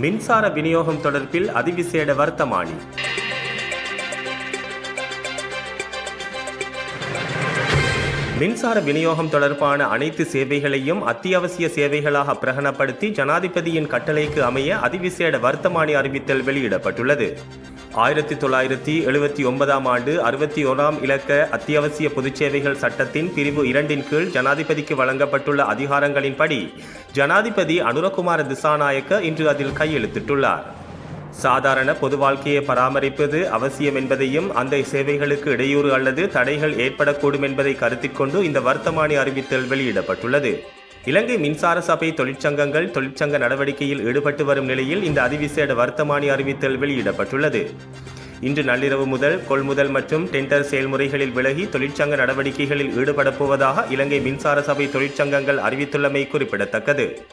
மின்சார விநியோகம் தொடர்பில் அதிவிசேட வர்த்தமானி. மின்சார விநியோகம் தொடர்பான அனைத்து சேவைகளையும் அத்தியாவசிய சேவைகளாக பிரகடனப்படுத்தி ஜனாதிபதியின் கட்டளைக்கு அமைய அதிவிசேட வர்த்தமானி அறிவித்தல் வெளியிடப்பட்டுள்ளது. ஆயிரத்தி தொள்ளாயிரத்தி எழுபத்தி ஒன்பதாம் ஆண்டு அறுபத்தி ஓராம் இலக்க அத்தியாவசிய பொதுச்சேவைகள் சட்டத்தின் பிரிவு இரண்டின் கீழ் ஜனாதிபதிக்கு வழங்கப்பட்டுள்ள அதிகாரங்களின்படி ஜனாதிபதி அனுரகுமார திசாநாயக்க இன்று அதில் கையெழுத்திட்டுள்ளார். சாதாரண பொது வாழ்க்கையை பராமரிப்பது அவசியம் என்பதையும் அந்த சேவைகளுக்கு இடையூறு அல்லது தடைகள் ஏற்படக்கூடும் என்பதை கருத்தில் கொண்டு இந்த வர்த்தமானி அறிவித்தல் வெளியிடப்பட்டுள்ளது. இலங்கை மின்சார சபை தொழிற்சங்கங்கள் தொழிற்சங்க நடவடிக்கையில் ஈடுபட்டு வரும் நிலையில் இந்த அதிவிசேட வர்த்தமானி அறிவித்தல் வெளியிடப்பட்டுள்ளது. இன்று நள்ளிரவு முதல் கொள்முதல் மற்றும் டெண்டர் செயல்முறைகளில் விலகி தொழிற்சங்க நடவடிக்கைகளில் ஈடுபடப் போவதாக இலங்கை மின்சார சபை தொழிற்சங்கங்கள் அறிவித்துள்ளமை குறிப்பிடத்தக்கது.